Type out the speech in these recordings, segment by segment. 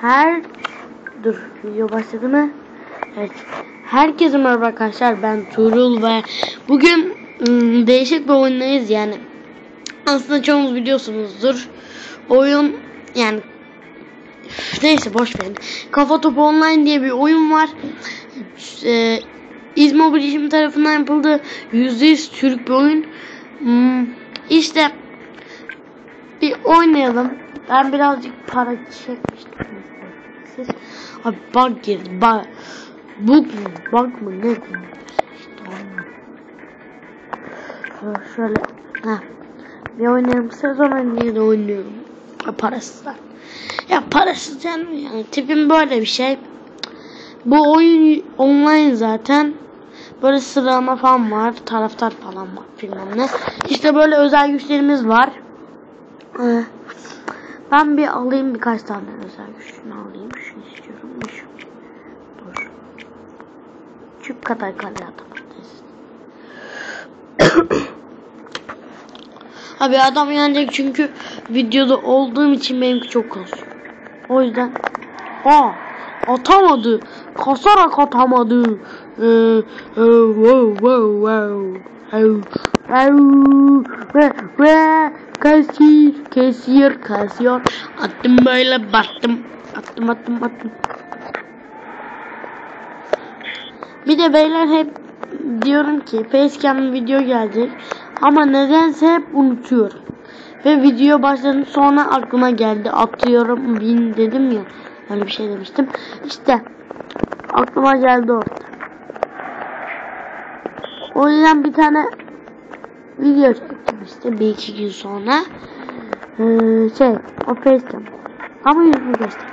Her dur video başladı mı? Evet. Herkese merhaba arkadaşlar. Ben Tuğrul ve bugün ım, değişik bir oyundayız yani. Aslında çoğunuz biliyorsunuzdur. Oyun yani üf, neyse boş verin. Kafa Topu Online diye bir oyun var. Ee, İzmobilizm tarafından yapıldı. %100 Türk bir oyun. Hmm, işte bir oynayalım. Ben birazcık para çekmiştim. Abi bug girdi. Bug. Bug mu? Bug mı? Ne? İşte. Şöyle. Ha. Bir oynayalım. Sezon niye de oynuyorum. Ha, parasızlar. Ya parasız canım yani. Tipim böyle bir şey. Bu oyun online zaten. Böyle sıralama falan var. Taraftar falan var. Bilmem ne. İşte böyle özel güçlerimiz var. Ee, ben bir alayım birkaç tane özel güçünü alayım. Şunu istiyorum. Şu. Dur. Çüp kadar kale atamayız. Abi adam yenecek çünkü videoda olduğum için benimki çok kasıyor. O yüzden Aa atamadı. Kasarak atamadı. Ee, e, wow wow wow. Wow. Wow. Ve ve kasiyer kasiyer kasiyer. Attım böyle battım. Attım attım attım. Bir de beyler hep diyorum ki facecam video gelecek. Ama nedense hep unutuyorum. Ve video başladım sonra aklıma geldi. Atıyorum bin dedim ya. Öyle bir şey demiştim. İşte aklıma geldi orada. O yüzden bir tane video çektim işte bir iki gün sonra. Ee, şey o facecam. Ama yüzümü göster.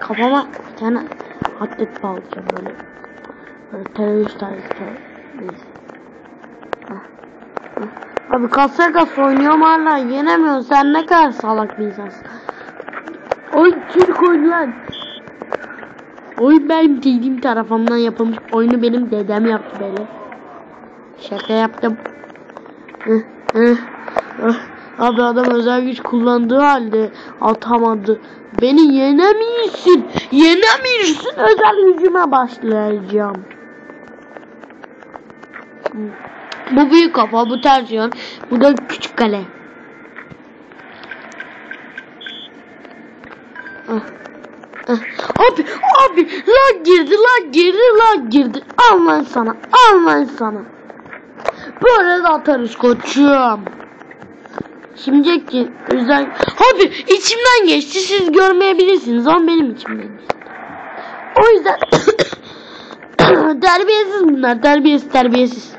Kafama bir tane atlet bağlayacağım böyle. Böyle terörist tarzı. Ah, ah. Abi kasa kasa oynuyorum hala yenemiyorsun. Sen ne kadar salak bir insansın. Oy Türk oyunu lan. Oyun benim dediğim tarafımdan yapılmış. Oyunu benim dedem yaptı böyle. Şaka yaptım. Abi adam özel güç kullandığı halde atamadı. Beni yenemiyorsun. Yenemiyorsun. Özel gücüme başlayacağım. Bu büyük kafa, bu ters bu da küçük kale. Ah, ah. Abi, abi, lag girdi, lag girdi, lag girdi. Al lan sana, al lan sana. Böyle de atarız koçum. Şimdi ki özel... Abi içimden geçti, siz görmeyebilirsiniz ama benim içimden geçti. O yüzden terbiyesiz bunlar, terbiyesiz, terbiyesiz.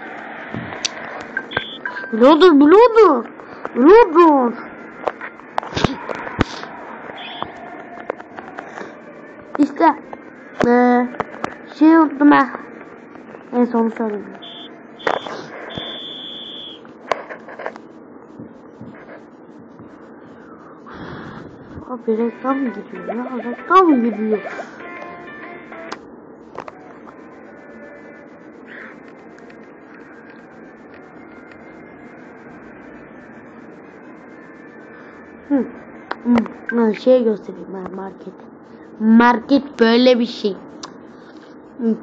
Bludur, bludur. Bludur. İşte ee, şey unuttum ha. En sonu söyleyeyim. Abi reklam gidiyor ya. Reklam gidiyor. Hı. Hı. Şey göstereyim ben market. Market böyle bir şey. Hı.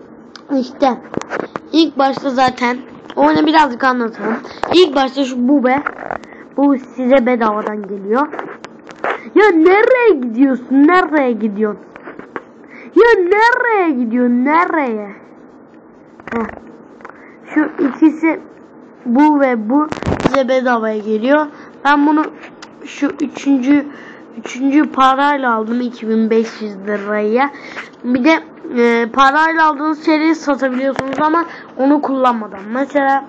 İşte ilk başta zaten onu birazcık anlatalım. İlk başta şu bu be. Bu size bedavadan geliyor. Ya nereye gidiyorsun? Nereye gidiyorsun? Ya nereye gidiyorsun? Nereye? Heh. Şu ikisi bu ve bu size bedavaya geliyor. Ben bunu şu üçüncü üçüncü parayla aldım 2500 liraya. Bir de e, parayla aldığınız şeyleri satabiliyorsunuz ama onu kullanmadan. Mesela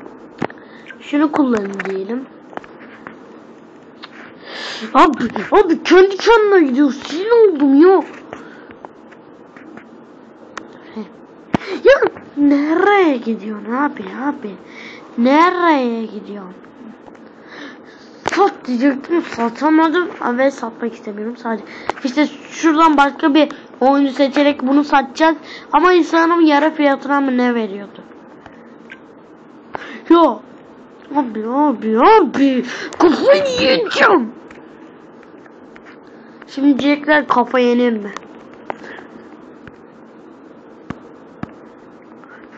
şunu kullanın diyelim. Abi, abi kendi kendine gidiyor. Sinir oldum ya. Ya nereye gidiyorsun abi abi? Nereye gidiyorsun? Sat diyecektim satamadım ve satmak istemiyorum sadece. İşte şuradan başka bir oyuncu seçerek bunu satacağız. Ama insanım yarı fiyatına mı ne veriyordu? Ya abi abi abi kafayı yiyeceğim. Şimdi diyecekler kafa yenir mi?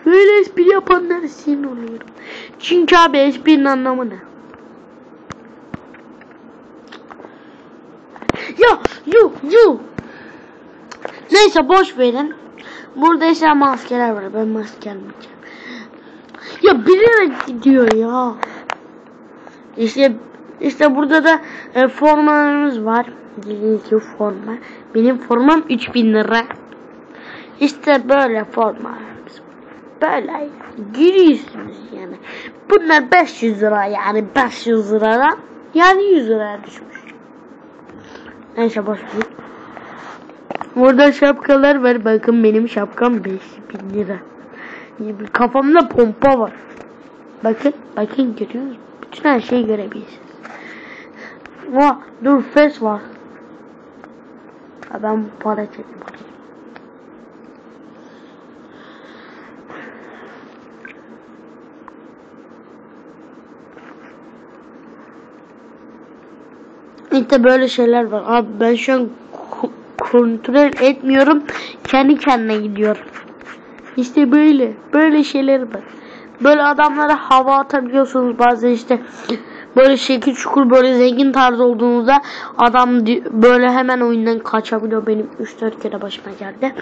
Böyle espri yapanlara sinir oluyorum. Çünkü abi esprinin anlamı ne? Yo yo yo. Neyse boş verin. Burada işte maskeler var. Ben maske almayacağım. Ya bilerek gidiyor ya. İşte işte burada da e, formalarımız var. Gibi forma. Benim formam 3000 lira. İşte böyle var. Böyle giriyorsunuz yani. Bunlar 500 lira yani 500 liradan yani 100 liraya düşmüş. Neyse boş ver. Burada şapkalar var. Bakın benim şapkam 5000 lira. Kafamda pompa var. Bakın, bakın görüyor musunuz? Bütün her şeyi görebilirsiniz. Oha, dur fes var. Ha, ben para çektim. İşte böyle şeyler var. Abi ben şu an ko- kontrol etmiyorum. Kendi kendine gidiyor. İşte böyle. Böyle şeyler var. Böyle adamlara hava atabiliyorsunuz bazen işte. Böyle şekil çukur böyle zengin tarzı olduğunuzda adam böyle hemen oyundan kaçabiliyor. Benim 3-4 kere başıma geldi.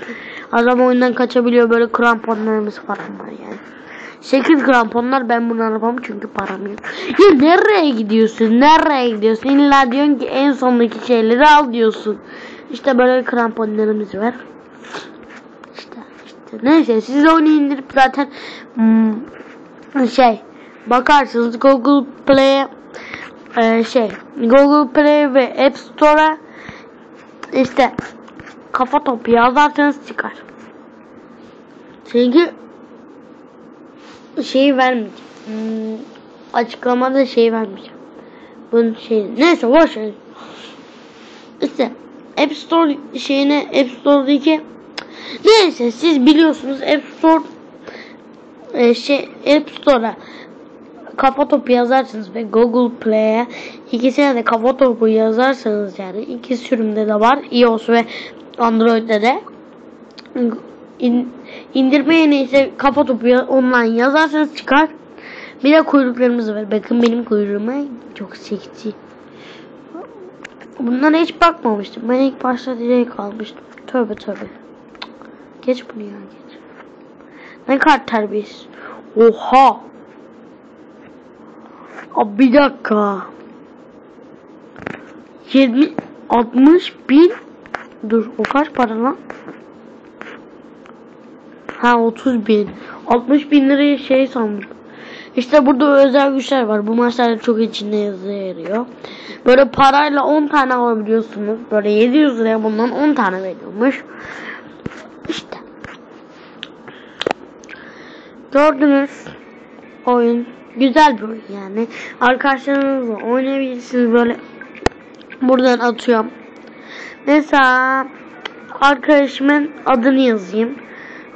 Adam oyundan kaçabiliyor. Böyle kramponlarımız falan var yani. 8 kramponlar ben bunu alamam çünkü param yok. Ya nereye gidiyorsun? Nereye gidiyorsun? İlla diyorsun ki en sondaki şeyleri al diyorsun. İşte böyle kramponlarımız var. İşte, işte neyse siz onu indirip zaten hmm, şey bakarsınız Google Play e, şey Google Play ve App Store'a işte kafa topu yazarsanız çıkar. Çünkü şeyi vermeyeceğim. Hmm, açıklamada şey vermeyeceğim. Bunun şey neyse boş ver. İşte App Store şeyine App Store'daki neyse siz biliyorsunuz App Store e, şey App Store'a kafa topu yazarsınız ve Google Play'e ikisine de kafa topu yazarsanız yani iki sürümde de var iOS ve Android'de de in, indirmeye neyse kafa topu ya- online yazarsanız çıkar. Bir de kuyruklarımız var. Bakın benim kuyruğuma çok seksi. Bunlara hiç bakmamıştım. Ben ilk başta direkt almıştım. Tövbe tövbe. Geç bunu ya geç. Ne kadar terbiyesiz. Oha. Abi bir dakika. 20 60 bin Dur o kaç para lan? Ha 30 bin. 60 bin liraya şey sandım. İşte burada özel güçler var. Bu maçlarda çok içinde yazı yarıyor. Böyle parayla 10 tane alabiliyorsunuz. Böyle 700 liraya bundan 10 tane veriyormuş. İşte. Gördünüz. Oyun. Güzel bir oyun yani. Arkadaşlarınızla oynayabilirsiniz böyle. Buradan atıyorum. Mesela arkadaşımın adını yazayım.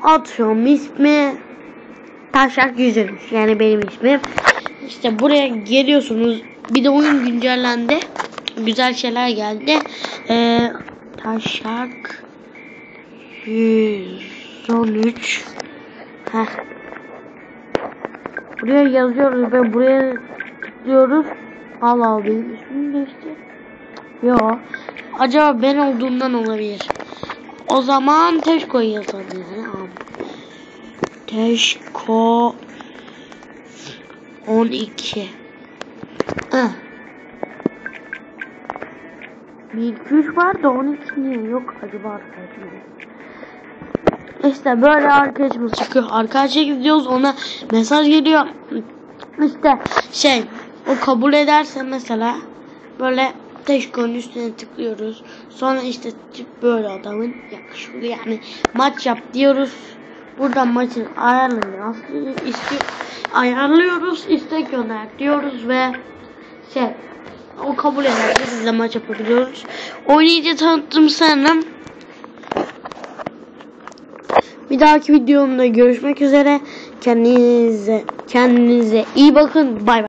Atıyorum ismi Taşak Yüzülmüş. Yani benim ismim. İşte buraya geliyorsunuz. Bir de oyun güncellendi. Güzel şeyler geldi. Ee, Taşak 113 Heh. Buraya yazıyoruz ve buraya tıklıyoruz. Allah Allah benim ismim değişti. Yo. Acaba ben olduğumdan olabilir. O zaman Teşko'yu yazalım yani. Teşko 12 Heh. 1 2 3 var da 12 niye yok acaba arkadaşlar? İşte böyle arkadaşımız çıkıyor. Arkadaşa gidiyoruz ona mesaj geliyor. İşte şey o kabul ederse mesela böyle Teşko'nun üstüne tıklıyoruz. Sonra işte tip böyle adamın yakışıklı yani maç yap diyoruz. Buradan maçın ayarlarını istiyor, ayarlıyoruz. istek gönder diyoruz ve şey o kabul ederse biz de maç yapabiliyoruz. Oynayıcı tanıttım sanırım. Bir dahaki videomda görüşmek üzere. Kendinize kendinize iyi bakın. Bay bay.